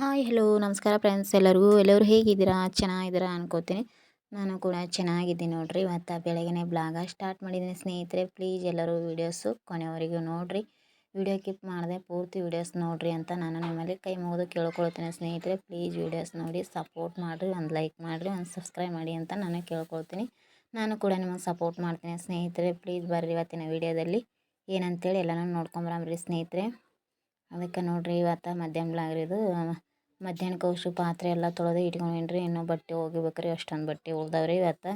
Hi hello ನಮಸ್ಕಾರ friends ಎಲ್ಲರಿಗೂ. ಎಲ್ಲರೂ ಹೇಗಿದ್ದೀರಾ? ಚೆನ್ನಾಗಿದ್ದೀರಾ ಅನ್ಕೋತೀನಿ. ನಾನು ಕೂಡ ಚೆನ್ನಾಗಿದ್ದೀನಿ ನೋಡಿರಿ. ಮತ್ತು ಬೆಳಗ್ಗೆ ಬ್ಲಾಗ ಸ್ಟಾರ್ಟ್ ಮಾಡಿದ್ದೀನಿ. ಸ್ನೇಹಿತರೆ ಪ್ಲೀಸ್ ಎಲ್ಲರೂ ವೀಡಿಯೋಸು ಕೊನೆವರೆಗೂ ನೋಡಿರಿ. ವಿಡಿಯೋ ಕ್ಲಿಪ್ ಮಾಡಿದೆ ಪೂರ್ತಿ ವೀಡಿಯೋಸ್ ನೋಡಿರಿ ಅಂತ ನಾನು ನಿಮ್ಮಲ್ಲಿ ಕೈ ಮುಗಿದು ಕೇಳ್ಕೊಳ್ತೀನಿ. ಸ್ನೇಹಿತರೆ ಪ್ಲೀಸ್ ವೀಡಿಯೋಸ್ ನೋಡಿ ಸಪೋರ್ಟ್ ಮಾಡಿರಿ. ಒಂದು ಲೈಕ್ ಮಾಡಿರಿ, ಒಂದು ಸಬ್ಸ್ಕ್ರೈಬ್ ಮಾಡಿ ಅಂತ ನಾನು ಕೇಳ್ಕೊಳ್ತೀನಿ. ನಾನು ಕೂಡ ನಿಮಗೆ ಸಪೋರ್ಟ್ ಮಾಡ್ತೀನಿ. ಸ್ನೇಹಿತರೆ ಪ್ಲೀಸ್ ಬರ್ರಿ ಇವತ್ತಿನ ವೀಡಿಯೋದಲ್ಲಿ ಏನಂತೇಳಿ ಎಲ್ಲನೂ ನೋಡ್ಕೊಂಬರಾಮ್ರಿ ಸ್ನೇಹಿತರೆ. ಅದಕ್ಕೆ ನೋಡಿರಿ, ಇವತ್ತು ಮಧ್ಯಾಹ್ನ ಬ್ಲಾಗ್ರಿದು ಮಧ್ಯಾಹ್ನಕ್ಕೆ ಅವಷ್ಟು ಪಾತ್ರೆ ಎಲ್ಲ ತೊಳೆದು ಇಟ್ಕೊಂಡೀನಿ ಇನ್ನೂ ಬಟ್ಟೆ ಒಗಿಬೇಕು ರೀ ಅಷ್ಟೊಂದು ಬಟ್ಟೆ ಉಳ್ದಾವೆ ರೀ ಇವತ್ತು.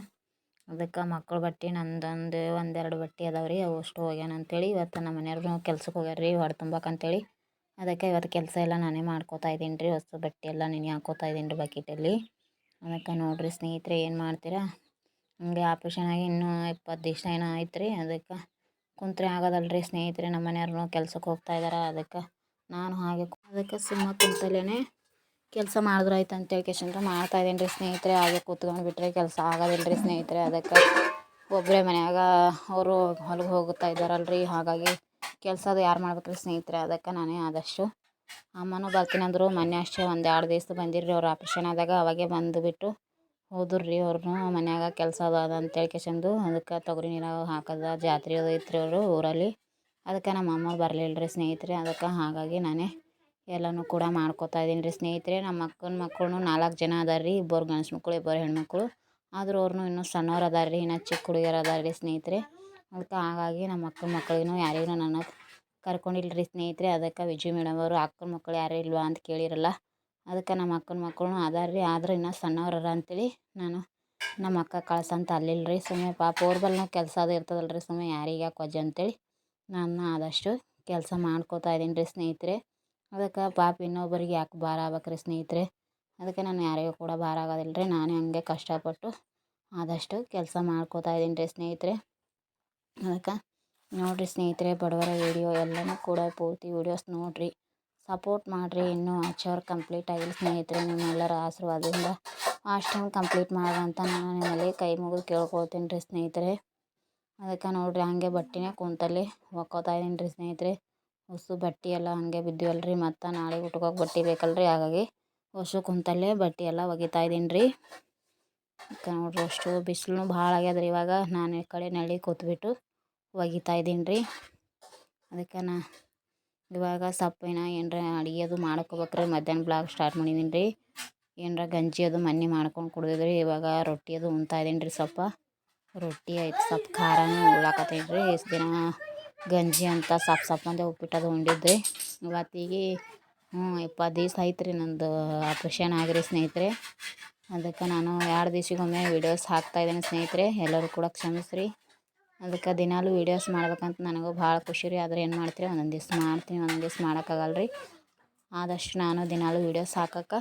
ಅದಕ್ಕೆ ಮಕ್ಕಳ ಬಟ್ಟೆ ನಂದೊಂದು ಒಂದೆರಡು ಬಟ್ಟೆ ಅದಾವೆ ರೀ ಅವು ಅಷ್ಟು ಹೋಗ್ಯಾನ ಅಂತೇಳಿ ಇವತ್ತು ನಮ್ಮ ಮನೆಯವ್ರು ಕೆಲ್ಸಕ್ಕೆ ಹೋಗ್ಯಾರ ರೀ ತುಂಬಕ್ಕಂತೇಳಿ ಅದಕ್ಕೆ ಇವತ್ತು ಕೆಲಸ ಎಲ್ಲ ನಾನೇ ಮಾಡ್ಕೋತಾ ಇದ್ದೀನಿ ರೀ ಹೊಸ ಬಟ್ಟೆ ಎಲ್ಲ ನೆನೆ ಹಾಕೋತಾ ಇದ್ದೀನಿ ರೀ ಬಕೆಟಲ್ಲಿ. ಅದಕ್ಕೆ ನೋಡಿರಿ ಸ್ನೇಹಿತರೆ, ಏನು ಮಾಡ್ತೀರಾ? ಹಂಗೆ ಆಪ್ರೇಷನ್ ಆಗಿ ಇನ್ನೂ ಇಪ್ಪತ್ತು ದಿವಸ ಏನೋ ಆಯ್ತು ರೀ ಅದಕ್ಕೆ ಕುಂತ್ರೆ ಆಗೋದಲ್ಲ ರೀ ಸ್ನೇಹಿತರೆ, ನಮ್ಮ ಮನೆಯವ್ರು ಕೆಲ್ಸಕ್ಕೆ ಹೋಗ್ತಾ ಇದ್ದಾರೆ ಅದಕ್ಕೆ ನಾನು ಹಾಗೆ ಅದಕ್ಕೆ ಸುಮ್ಮ ಕುಂತಲ್ಲೇ ಕೆಲಸ ಮಾಡಿದ್ರೆ ಆಯ್ತು ಅಂತೇಳಿ ಮಾಡ್ತಾ ಮಾಡ್ತಾಯಿದ್ದೀನಿ ರೀ ಸ್ನೇಹಿತರೆ, ಹಾಗೆ ಕೂತ್ಕೊಂಡು ಬಿಟ್ಟರೆ ಕೆಲಸ ಆಗೋದಿಲ್ಲ ರೀ ಸ್ನೇಹಿತರೆ. ಅದಕ್ಕೆ ಒಬ್ಬರೇ ಮನ್ಯಾಗ ಅವರು ಹೊಲಗೆ ಹೋಗುತ್ತಾ ಇದ್ದಾರಲ್ಲ ರೀ ಹಾಗಾಗಿ ಕೆಲಸ ಅದು ಯಾರು ಮಾಡ್ಬೇಕ್ರಿ ಸ್ನೇಹಿತರೆ? ಅದಕ್ಕೆ ನಾನೇ ಆದಷ್ಟು ಅಮ್ಮನೂ ಬರ್ತೀನಿ ಅಂದರು. ಮೊನ್ನೆ ಅಷ್ಟೇ ಒಂದು ಎರಡು ದಿವ್ಸ ಬಂದಿರ್ರಿ ಅವ್ರು ಆಪ್ರೇಷನ್ ಆದಾಗ, ಅವಾಗೆ ಬಂದುಬಿಟ್ಟು ಹೋದ್ರು ರೀ ಅವ್ರನ್ನೂ ಮನ್ಯಾಗ ಕೆಲಸ ಅದ ಅಂತೇಳಿ ಕೇಶಂದು ಅದಕ್ಕೆ ತೊಗರಿ ನೀರಾಗ ಹಾಕೋದ, ಜಾತ್ರೆ ಅದು ಇತ್ತು ರೀ ಅವರು ಊರಲ್ಲಿ. ಅದಕ್ಕೆ ನಮ್ಮ ಅಮ್ಮ ಬರಲಿಲ್ಲ ರೀ ಸ್ನೇಹಿತರೆ. ಅದಕ್ಕೆ ಹಾಗಾಗಿ ನಾನೇ ಎಲ್ಲನೂ ಕೂಡ ಮಾಡ್ಕೋತಾ ಇದ್ದೀನಿ ರೀ. ಸ್ನೇಹಿತರೆ, ನಮ್ಮ ಅಕ್ಕನ ಮಕ್ಕಳು ನಾಲ್ಕು ಜನ ಅದಾರ ರೀ, ಇಬ್ಬರು ಗಂಡ್ಸು ಮಕ್ಕಳು ಇಬ್ಬರು ಹೆಣ್ಮಕ್ಳು. ಆದರೂ ಅವ್ರನ್ನೂ ಇನ್ನೂ ಸಣ್ಣವ್ರು ಅದಾರ ರೀ, ಇನ್ನೂ ಚಿಕ್ಕ ಹುಡುಗಿಯರು ಅದಾರ ರೀ ಸ್ನೇಹಿತರೆ. ಅದಕ್ಕೆ ಹಾಗಾಗಿ ನಮ್ಮ ಅಕ್ಕನ ಮಕ್ಕಳಿಗೂ ಯಾರಿಗೂ ನಾನು ಕರ್ಕೊಂಡಿಲ್ಲ ರೀ ಸ್ನೇಹಿತರೆ. ಅದಕ್ಕೆ ವಿಜಯ್ ಮೇಡಮ್ ಅವರು, ಅಕ್ಕನ ಮಕ್ಕಳು ಯಾರೂ ಇಲ್ವಾ ಅಂತ ಕೇಳಿರಲ್ಲ. ಅದಕ್ಕೆ ನಮ್ಮ ಅಕ್ಕನ ಮಕ್ಕಳು ಅದಾರ ರೀ. ಆದ್ರೆ ಇನ್ನೂ ಸಣ್ಣವ್ರು ಅರ ಅಂತೇಳಿ ನಾನು ನಮ್ಮ ಅಕ್ಕ ಕಳ್ಸಂತ ಅಲ್ಲಿಲ್ಲ ರೀ. ಸುಮ್ಮನೆ ಪಾಪ ಅವ್ರ ಕೆಲಸ ಅದು ಇರ್ತದಲ್ಲ ರೀ ಸುಮ್ಮನೆ ಯಾರಿಗೆ ಯಾಕೆ ಅಂತೇಳಿ ನಾನು ಆದಷ್ಟು ಕೆಲಸ ಮಾಡ್ಕೋತಾ ಇದ್ದೀನಿ ರೀ ಸ್ನೇಹಿತರೆ. ಅದಕ್ಕೆ ಪಾಪ ಇನ್ನೊಬ್ಬರಿಗೆ ಯಾಕೆ ಭಾರ ಆಗ್ಬೇಕು ರೀ ಸ್ನೇಹಿತರೆ? ಅದಕ್ಕೆ ನಾನು ಯಾರಿಗೂ ಕೂಡ ಭಾರ ಆಗೋದಿಲ್ಲ ರೀ ನಾನೇ ಹಂಗೆ ಕಷ್ಟಪಟ್ಟು ಆದಷ್ಟು ಕೆಲಸ ಮಾಡ್ಕೋತಾ ಇದ್ದೀನಿ ರೀ ಸ್ನೇಹಿತರೆ. ಅದಕ್ಕೆ ನೋಡಿರಿ ಸ್ನೇಹಿತರೆ, ಬಡವರ ವೀಡಿಯೋ ಎಲ್ಲನೂ ಕೂಡ ಪೂರ್ತಿ ವೀಡಿಯೋಸ್ ನೋಡಿರಿ. ಸಪೋರ್ಟ್ ಮಾಡಿರಿ. ಇನ್ನೂ ಆಚೆವ್ರ ಕಂಪ್ಲೀಟ್ ಆಗಿಲ್ಲ ಸ್ನೇಹಿತರೆ. ನಿಮ್ಮೆಲ್ಲರ ಆಶೀರ್ವಾದದಿಂದ ಅಷ್ಟೊಂದು ಕಂಪ್ಲೀಟ್ ಅಂತ ನಾನು ನಿಮ್ಮಲ್ಲಿ ಕೈ ಮುಗಿದು ಕೇಳ್ಕೊಳ್ತೀನಿ ರೀ ಸ್ನೇಹಿತರೆ. ಅದಕ್ಕೆ ನೋಡಿರಿ ಹಂಗೆ ಬಟ್ಟೆನೇ ಕುಂತಲ್ಲಿ ಒಕ್ಕೋತಾ ಇದೀನಿ ರೀ ಸ್ನೇಹಿತರೆ. ಹೊಸ ಬಟ್ಟೆ ಎಲ್ಲ ಹಾಗೆ ಬಿದ್ದಿವಲ್ಲ ರೀ ಮತ್ತು ನಾಳೆ ಉಟ್ಕೋಕೆ ಬಟ್ಟೆ ಬೇಕಲ್ಲ ರೀ ಹಾಗಾಗಿ ಹೊಸ ಕುಂತಲ್ಲೇ ಬಟ್ಟೆ ಎಲ್ಲ ಒಗಿತಾ ಇದ್ದೀನಿ ರೀ. ನೋಡ್ರಿ ಅಷ್ಟು ಬಿಸಿಲು ಭಾಳ ಆಗ್ಯದ ರೀ ಇವಾಗ ನಾನು ಈ ಕಡೆ ನಳ್ಳಿ ಕೂತ್ಬಿಟ್ಟು ಒಗಿತಾ ಇದೀನಿ ರೀ. ಅದಕ್ಕೆ ನಾ ಇವಾಗ ಸಪ್ಪಿನ ಏನರ ಅಡುಗೆ ಅದು ಮಾಡ್ಕೋಬೇಕು ರೀ ಮಧ್ಯಾಹ್ನ ಬ್ಲಾಗ್ ಸ್ಟಾರ್ಟ್ ಮಾಡಿದ್ದೀನಿ ರೀ. ಏನರ ಗಂಜಿ ಅದು ಮನ್ನಿ ಮಾಡ್ಕೊಂಡು ಕುಡ್ದಿದ್ರಿ, ಇವಾಗ ರೊಟ್ಟಿ ಅದು ಉಣ್ತಾ ಇದೀನಿ ರೀ ಸ್ವಲ್ಪ ರೊಟ್ಟಿ ಆಯ್ತು ಸ್ವಲ್ಪ ಖಾರನೂ ಉಳ್ಳಾಕತ್ತೀನಿ ರೀ ಇಷ್ಟು ದಿನ ಗಂಜಿ ಅಂತ ಸಪ್ ಉಪ್ಪಿಟ್ಟು ಅದು ಉಂಡಿದ್ದೆ ಇವತ್ತಿಗೆ ಹ್ಞೂ ಇಪ್ಪತ್ತು ದಿವ್ಸ ಆಯ್ತು ರೀ ನಂದು ಆಪ್ರೇಷನ್ ಆಗಿರಿ ಸ್ನೇಹಿತರೆ. ಅದಕ್ಕೆ ನಾನು ಎರಡು ದಿವ್ಸಕ್ಕೊಮ್ಮೆ ವೀಡಿಯೋಸ್ ಹಾಕ್ತಾಯಿದ್ದೀನಿ ಸ್ನೇಹಿತರೆ. ಎಲ್ಲರೂ ಕೂಡ ಕ್ಷಮಿಸ್ರಿ. ಅದಕ್ಕೆ ದಿನಾಲೂ ವೀಡಿಯೋಸ್ ಮಾಡ್ಬೇಕಂತ ನನಗೂ ಭಾಳ ಖುಷಿ ರೀ. ಆದರೆ ಏನು ಮಾಡ್ತೀರಿ? ಒಂದೊಂದು ದಿವ್ಸ ಮಾಡ್ತೀನಿ, ಒಂದೊಂದು ದಿವ್ಸ ಮಾಡೋಕ್ಕಾಗಲ್ಲ ರೀ ಆದಷ್ಟು ನಾನು ದಿನಾಲೂ ವೀಡಿಯೋಸ್ ಹಾಕೋಕ್ಕೆ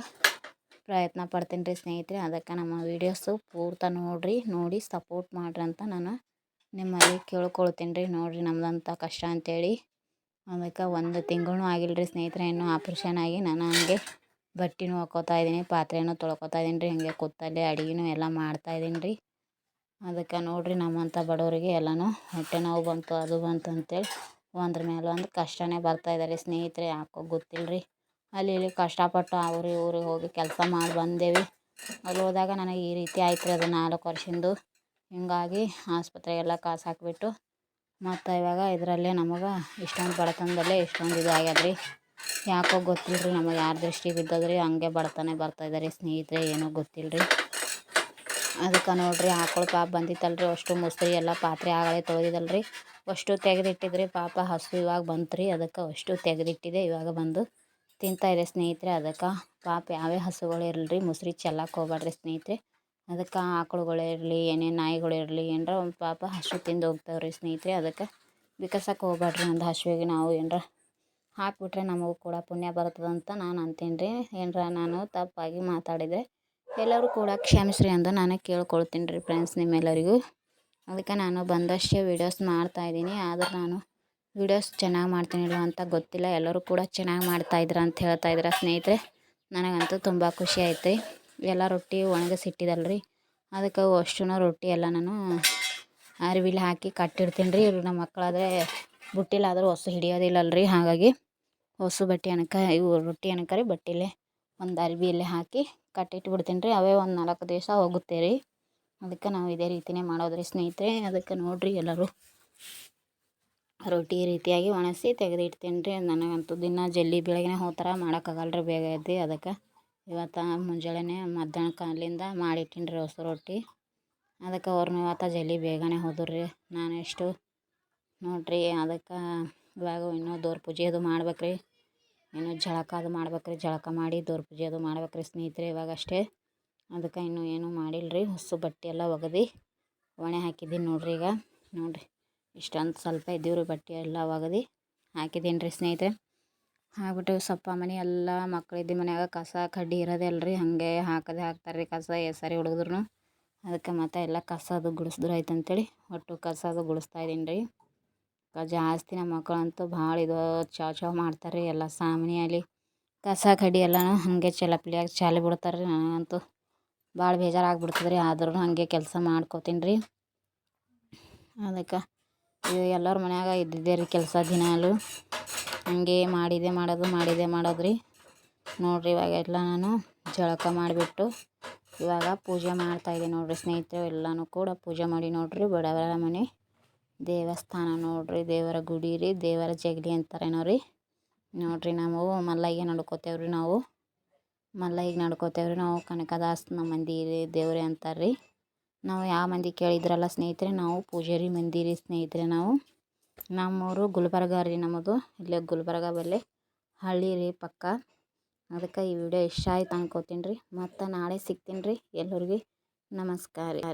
ಪ್ರಯತ್ನ ಪಡ್ತೀನಿ ರೀ ಸ್ನೇಹಿತರೆ. ಅದಕ್ಕೆ ನಮ್ಮ ವೀಡಿಯೋಸು ಪೂರ್ತಿ ನೋಡಿರಿ, ನೋಡಿ, ಸಪೋರ್ಟ್ ಮಾಡ್ರಿ ಅಂತ ನಾನು ನಿಮ್ಮಲ್ಲಿ ಕೇಳ್ಕೊಳ್ತೀನಿ ರೀ ನೋಡಿರಿ ನಮ್ದಂಥ ಕಷ್ಟ ಅಂತೇಳಿ. ಅದಕ್ಕೆ ಒಂದು ತಿಂಗಳೂ ಆಗಿಲ್ಲ ರೀ ಸ್ನೇಹಿತರೆ, ಇನ್ನೂ ಆಪ್ರೇಷನ್ ಆಗಿ ನಾನು ಹಂಗೆ ಬಟ್ಟೆನೂ ಹಾಕೋತಾ ಇದ್ದೀನಿ, ಪಾತ್ರೆನೂ ತೊಳ್ಕೊತಾ ಇದೀನಿ ರೀ ಹಂಗೆ ಕೂತಲ್ಲೇ ಅಡುಗೆನೂ ಎಲ್ಲ ಮಾಡ್ತಾ ಇದ್ದೀನಿ ರೀ ಅದಕ್ಕೆ ನೋಡಿರಿ ನಮ್ಮಂಥ ಬಡವರಿಗೆ ಎಲ್ಲನೂ ಹೊಟ್ಟೆ ನೋವು ಬಂತು, ಅದು ಬಂತು ಅಂತೇಳಿ ಒಂದ್ರ ಮೇಲೆ ಒಂದು ಕಷ್ಟನೇ ಬರ್ತಾ ರೀ ಸ್ನೇಹಿತರೆ, ಯಾಕೋ ಗೊತ್ತಿಲ್ಲ ರೀ ಅಲ್ಲಿ ಇಲ್ಲಿ ಕಷ್ಟಪಟ್ಟು ಅವ್ರು ಊರಿಗೆ ಹೋಗಿ ಕೆಲಸ ಮಾಡಿ ಬಂದೇವಿ. ಅಲ್ಲಿ ಹೋದಾಗ ನನಗೆ ಈ ರೀತಿ ಆಯ್ತು ರೀ ಅದು ನಾಲ್ಕು ವರ್ಷದ್ದು. ಹಿಂಗಾಗಿ ಆಸ್ಪತ್ರೆಗೆಲ್ಲ ಕಾಸು ಹಾಕಿಬಿಟ್ಟು ಮತ್ತು ಇವಾಗ ಇದರಲ್ಲೇ ನಮಗೆ ಇಷ್ಟೊಂದು ಬಡತನದಲ್ಲೇ ಇಷ್ಟೊಂದು ಇದು ಆಗ್ಯಾದ ಯಾಕೋ ಗೊತ್ತಿಲ್ಲ ರೀ ನಮಗೆ ಯಾರ ದೃಷ್ಟಿ ಬಿದ್ದದ ರೀ ಹಂಗೆ ಬಡತನ ಬರ್ತಾ ರೀ ಸ್ನೇಹಿತರೆ, ಏನೋ ಗೊತ್ತಿಲ್ಲ ರೀ ಅದಕ್ಕೆ ನೋಡಿರಿ ಆಕಳು ಪಾಪ ಬಂದಿತ್ತಲ್ಲ ರೀ ಅಷ್ಟು ಮುಸ್ರಿ ಎಲ್ಲ ಪಾತ್ರೆ ಆಗಲೇ ತೊಳೆದಿದ್ದಲ್ಲ ಅಷ್ಟು ತೆಗೆದಿಟ್ಟಿದ್ರಿ, ಪಾಪ ಹಸು ಇವಾಗ ಬಂತು ರೀ ಅದಕ್ಕೆ ಅಷ್ಟು ತೆಗೆದಿಟ್ಟಿದೆ, ಇವಾಗ ಬಂದು ತಿಂತಾಯಿದೆ ಸ್ನೇಹಿತರೆ. ಅದಕ್ಕೆ ಪಾಪ ಯಾವೇ ಹಸುಗಳು ಇರಲಿ ರೀ ಮುಸ್ರಿ ಚೆಲ್ಲಕ್ಕೆ ಹೋಗ್ಬೇಡ್ರಿ ಸ್ನೇಹಿತರೆ. ಅದಕ್ಕೆ ಆಕಳುಗಳೇ ಇರಲಿ, ಏನೇ ನಾಯಿಗಳಿರಲಿ ಏನರ ಒಂದು ಪಾಪ ಹಸು ತಿಂದು ಹೋಗ್ತಾವೆ ರೀ ಸ್ನೇಹಿತರೆ, ಅದಕ್ಕೆ ಬಿಕಸಕ್ಕೆ ಹೋಗ್ಬೇಡ್ರಿ ಒಂದು ಹಸುವಿಗೆ ನಾವು ಏನರ ಹಾಕಿಬಿಟ್ರೆ ನಮಗೂ ಕೂಡ ಪುಣ್ಯ ಬರ್ತದಂತ ನಾನು ಅಂತೀನಿ ರೀ ಏನರ ನಾನು ತಪ್ಪಾಗಿ ಮಾತಾಡಿದರೆ ಎಲ್ಲರೂ ಕೂಡ ಕ್ಷಮಿಸ್ರಿ ಅಂತ ನಾನು ಕೇಳ್ಕೊಳ್ತೀನಿ ರೀ ಫ್ರೆಂಡ್ಸ್ ನಿಮ್ಮೆಲ್ಲರಿಗೂ. ಅದಕ್ಕೆ ನಾನು ಬಂದಷ್ಟೇ ವೀಡಿಯೋಸ್ ಮಾಡ್ತಾಯಿದ್ದೀನಿ ಆದ್ರೆ ನಾನು ವೀಡಿಯೋಸ್ ಚೆನ್ನಾಗಿ ಮಾಡ್ತೀನಿಲ್ಲ ಅಂತ ಗೊತ್ತಿಲ್ಲ. ಎಲ್ಲರೂ ಕೂಡ ಚೆನ್ನಾಗಿ ಮಾಡ್ತಾಯಿದ್ರ ಅಂತ ಹೇಳ್ತಾಯಿದ್ರ ಸ್ನೇಹಿತರೆ. ನನಗಂತೂ ತುಂಬ ಖುಷಿ ಆಯ್ತು. ಎಲ್ಲ ರೊಟ್ಟಿ ಒಣಗಿಸಿಟ್ಟಿದ್ದಲ್ಲ ಅದಕ್ಕೆ ಅಷ್ಟು ರೊಟ್ಟಿ ಎಲ್ಲ ನಾನು ಅರ್ವಿಲಿ ಹಾಕಿ ಕಟ್ಟಿಡ್ತೀನಿ ರೀ ನಮ್ಮ ಮಕ್ಕಳಾದರೆ ಬುಟ್ಟಿಲಾದರೂ ಹೊಸ ಹಿಡಿಯೋದಿಲ್ಲಲ್ಲ ರೀ ಹಾಗಾಗಿ ಹೊಸ ಬಟ್ಟೆ ಅನಕ, ಇವು ರೊಟ್ಟಿ ಅನ್ಕ ರೀ ಬಟ್ಟೆಲೆ ಒಂದು ಅರ್ಬಿಯಲ್ಲಿ ಹಾಕಿ ಕಟ್ಟಿಟ್ಬಿಡ್ತೀನಿ ರೀ ಅವೇ ಒಂದು ನಾಲ್ಕು ದಿವಸ ಹೋಗುತ್ತೆ ರೀ ಅದಕ್ಕೆ ನಾವು ಇದೇ ರೀತಿಯೇ ರೀ ಸ್ನೇಹಿತರೆ. ಅದಕ್ಕೆ ನೋಡಿರಿ ಎಲ್ಲರೂ. ರೊಟ್ಟಿ ರೀತಿಯಾಗಿ ಒಣಗಿಸಿ ತೆಗೆದಿಡ್ತೀನಿ ರೀ ನನಗಂತೂ ದಿನ ಜಲ್ದಿ ಬೆಳಗ್ಗೆ ಹೋಗ್ತಾರೆ ಮಾಡೋಕ್ಕಾಗಲ್ಲ ರೀ ಬೇಗ ಎದ್ದು. ಅದಕ್ಕೆ ಇವತ್ತು ಮುಂಜಾನೆನೇ ಮಧ್ಯಾಹ್ನಕ್ಕೆ ಅಲ್ಲಿಂದ ಮಾಡಿಟ್ಟಿನಿ ರೀ ಹೊಸ ರೊಟ್ಟಿ. ಅದಕ್ಕೆ ಅವ್ರನ್ನ ಇವತ್ತು ಜಲ್ದಿ ಬೇಗನೆ ಹೋದ್ರು ನಾನು ಎಷ್ಟು ನೋಡಿರಿ ಅದಕ್ಕೆ ಇವಾಗ ಇನ್ನೂ ದೇವ್ರ ಪೂಜೆ ಅದು ಮಾಡ್ಬೇಕು ರೀ ಇನ್ನೂ ಜಳಕ ಅದು ಮಾಡ್ಬೇಕು ರೀ ಜಳಕ ಮಾಡಿ ದೇವ್ರ ಪೂಜೆ ಅದು ಮಾಡ್ಬೇಕು ರೀ ಸ್ನೇಹಿತರೆ ಇವಾಗ ಅಷ್ಟೇ. ಅದಕ್ಕೆ ಇನ್ನೂ ಏನೂ ಮಾಡಿಲ್ಲ ರೀ ಹೊಸ ಬಟ್ಟೆ ಎಲ್ಲ ಒಗೆದು ಒಣೆ ಹಾಕಿದ್ದೀನಿ ನೋಡಿರಿ ಈಗ. ನೋಡಿರಿ ಇಷ್ಟೊಂದು ಸ್ವಲ್ಪ ಇದ್ದೀವಿ ರೀ ಬಟ್ಟೆ ಎಲ್ಲ ಒಗೆದು ಹಾಕಿದ್ದೀನಿ ರೀ ಸ್ನೇಹಿತರೆ. ಹಾಕ್ಬಿಟ್ಟು ಸಪ್ಪ, ಮನೆ ಎಲ್ಲ ಮಕ್ಳಿದ್ದು ಮನ್ಯಾಗ ಕಸ ಕಡ್ಡಿ ಇರೋದಿಲ್ಲ ರೀ ಹಾಗೆ ಹಾಕದೆ ಹಾಕ್ತಾರೆ ರೀ ಕಸ ಎಷ್ಟು ಸಾರಿ ಅದಕ್ಕೆ ಮತ್ತೆ ಎಲ್ಲ ಕಸ ಅದು ಗುಡಿಸಿದ್ರು ಆಯ್ತು ಅಂತೇಳಿ ಒಟ್ಟು ಕಸ ಅದು ಗುಡಿಸ್ತಾ ಇದ್ದೀನಿ ರೀ. ಜಾಸ್ತಿ ನಮ್ಮ ಮಕ್ಕಳಂತೂ ಭಾಳ ಇದು ಚಾವ್ ಚಾವ್ ಮಾಡ್ತಾರೆ ರೀ ಎಲ್ಲ ಸಾಮಾನ್ಯಲ್ಲಿ ಕಸ ಕಡ್ಡಿ ಎಲ್ಲನೂ ಹಾಗೆ ಚಲಪ್ಲಿಯಾಗಿ ಚಾಲಿ ಬಿಡ್ತಾರೆ ರೀ ನನಗಂತೂ ಭಾಳ ಬೇಜಾರಾಗ್ಬಿಡ್ತದೆ ರೀ ಆದ್ರೂ ಹಾಗೆ ಕೆಲಸ ಮಾಡ್ಕೋತೀನಿ ರೀ. ಅದಕ್ಕೆ ಎಲ್ಲರ ಮನ್ಯಾಗ ಇದ್ದಿದ್ದೆ ರೀ ಕೆಲಸ ದಿನಾಲು. ಹಾಗೆ ಮಾಡಿದೆ, ಮಾಡೋದು ಮಾಡಿದೆ ಮಾಡೋದು ರೀ ನೋಡಿರಿ ಇವಾಗೆಲ್ಲ ನಾನು ಜಳಕ ಮಾಡಿಬಿಟ್ಟು ಇವಾಗ ಪೂಜೆ ಮಾಡ್ತಾಯಿದ್ದೆ ನೋಡಿರಿ ಸ್ನೇಹಿತರು, ಎಲ್ಲನೂ ಕೂಡ ಪೂಜೆ ಮಾಡಿ ನೋಡಿರಿ. ಬಡವರ ಮನೆ, ದೇವಸ್ಥಾನ ನೋಡಿರಿ, ದೇವರ ಗುಡಿ ರೀ, ದೇವರ ಜಗಲಿ ಅಂತಾರೇನೋ ರೀ ನೋಡಿರಿ ನಾವು ಮಲ್ಲಯ್ಯ ನಡ್ಕೋತೇವೆ ರೀ ನಾವು. ಮಲ್ಲೈಗೆ ನಡ್ಕೋತೇವೆ ರೀ ನಾವು ಕನಕದಾಸನ ಮಂದಿ ರೀ, ದೇವರೇ ಅಂತಾರೆ ರೀ ನಾವು ಯಾವ ಮಂದಿ ಕೇಳಿದ್ರಲ್ಲ ಸ್ನೇಹಿತರೆ, ನಾವು ಪೂಜಾರಿ ಮಂದಿ ರೀ ಸ್ನೇಹಿತರೆ ನಾವು. ನಮ್ಮೂರು ಗುಲ್ಬರ್ಗ ರೀ ನಮ್ಮದು. ಇಲ್ಲೇ ಗುಲ್ಬರ್ಗ ಬಲ್ಲಿ. ಹಳ್ಳಿ ರೀ ಪಕ್ಕ. ಅದಕ್ಕೆ ಈ ವಿಡಿಯೋ ಇಷ್ಟ ಆಯ್ತು ಅನ್ಕೋತೀನಿ ರೀ. ಮತ್ತು ನಾಳೆ ಸಿಗ್ತೀನಿ ರೀ ಎಲ್ಲರಿಗೆ. ನಮಸ್ಕಾರ ರೀ.